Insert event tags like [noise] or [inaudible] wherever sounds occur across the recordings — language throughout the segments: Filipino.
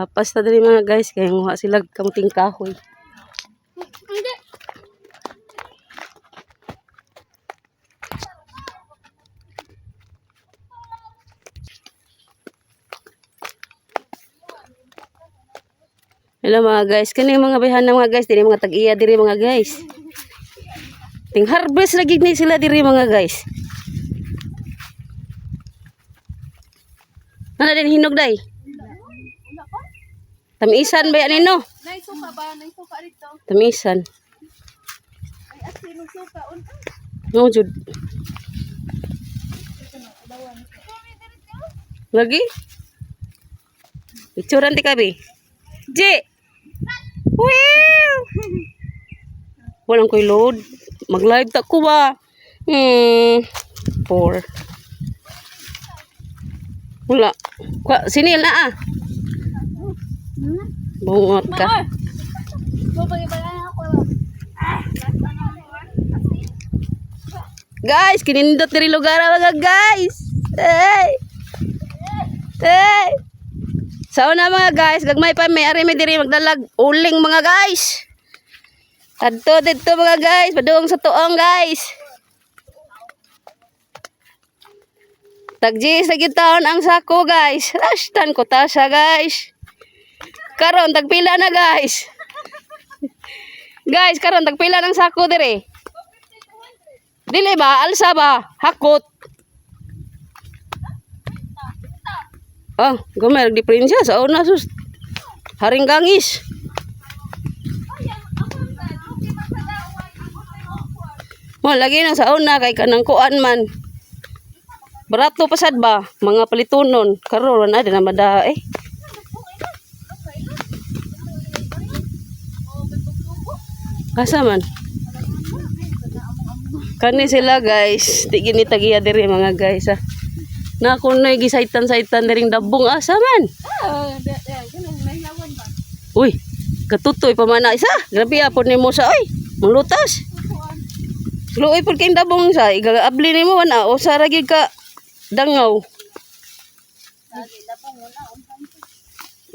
Mapas na diri mga guys kay nguha sila kamuting kahoy. Hello mga guys, kani mga bayhan na mga guys, diri mga tag-iya diri mga guys. Ting harvest lagi ni sila diri mga guys. Ano din hinog day? Tamisan ba yan no? Nay suka ba? Nay suka dito. Tamisan. Ay asin suka unta. No, jud. Lagi? Ituran ti kabi. J. Wow! [laughs] Walang ko'y load. Mag-live ta ko ba? Hmm. Four. Wala. Kwa, sinil na ah. Bungot ka. Guys, kinindot diri lugar mga guys. Hey. Hey. Sa una mga guys, gagmay pa may ari may diri magdalag uling mga guys. Adto dito mga guys, paduong sa tuong guys. Tagjis lagi taon ang sako guys. Rashtan ko ta siya guys. Karon tagpila na guys. guys, karon tagpila ng sako dire. Dili ba? Alsa ba? Hakot. Ah, gumel di prinsya sa una sus. Haring gangis. Mo lagi na sa una kay kanang kuan man. Barato pasad ba? Mga palitunon. Karon na din na mada eh. Asa man? Kani sila guys, di gini tagiya diri mga guys ah. Na kun nay gisaitan-saitan diring dabong asa man. Ah? Uy, katutoy pa man isa. Grabe apon nimo sa oy. Manglutas. Luoy pud kay dabong sa igaabli nimo wana o sa ragi ka dangaw.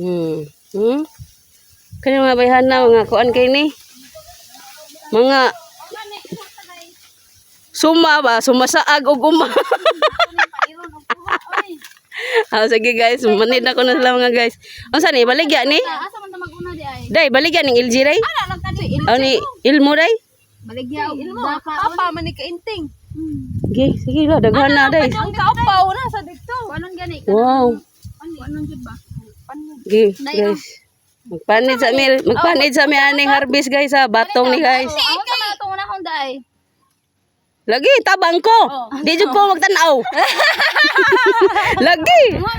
Hmm. Hmm. Kani mga bayhan na mga kuan kay ni. Mga suma ba, sumasaag og uma. [laughs] Ah, sige guys, manid na ko na sila mga guys. Unsa ni baligya ni? Asa man ta maguna di ay? Day, baligya ning LG day? Ala lang kani. Aw ni Ilmo day? Baligya ilmo. Papa man ni kainting. Sige, sige la, daghan na day. Ang kaupaw na sa dito. Kanon gani? Wow. Kanon jud ba? Sige, guys. Magpanid sa mi, magpanid sa mi aning harvest guys ha, batong ni guys. Na akong day. Lagi tabang ko. Di jud ko magtan-aw. [laughs] Lagi. Mo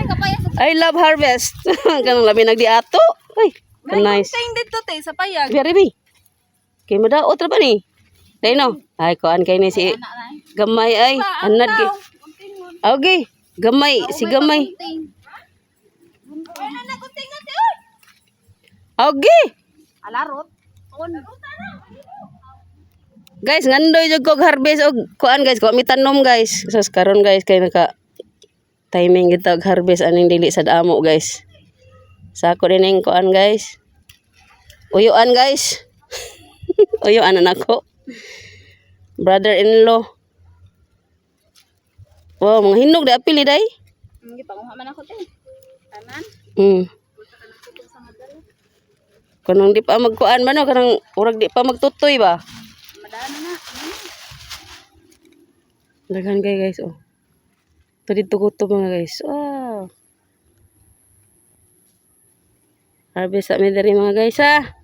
I love harvest. [laughs] Kanang labi nagdiato. Ay, nice. ting dito te sa payag. Biar bi. Kay madaot ra ba ni? Day no. Ay kuan kay ni si gamay ay anad gi. Okay. Gamay, si gamay. Ay na. Okay. Alarot. On. Guys, ngandoy jud kog harvest og kuan guys, ko mi tanom guys. Sus karon guys kay naka timing kita og harvest aning dili sad amo guys. Sa ako din ning kuan guys. Uyuan guys. [laughs] Uyuan na nako. Brother-in-law. Wow, mga hinog di apil ni day. Hindi panguha man ako te. Tanan. Hmm. Kanang di pa magkuan man no, kanang urag di pa magtutoy ba? Madana na. Daghan kay guys oh. Ito dito ko to mga guys. Wow. Harvest sa mi diri mga guys ha.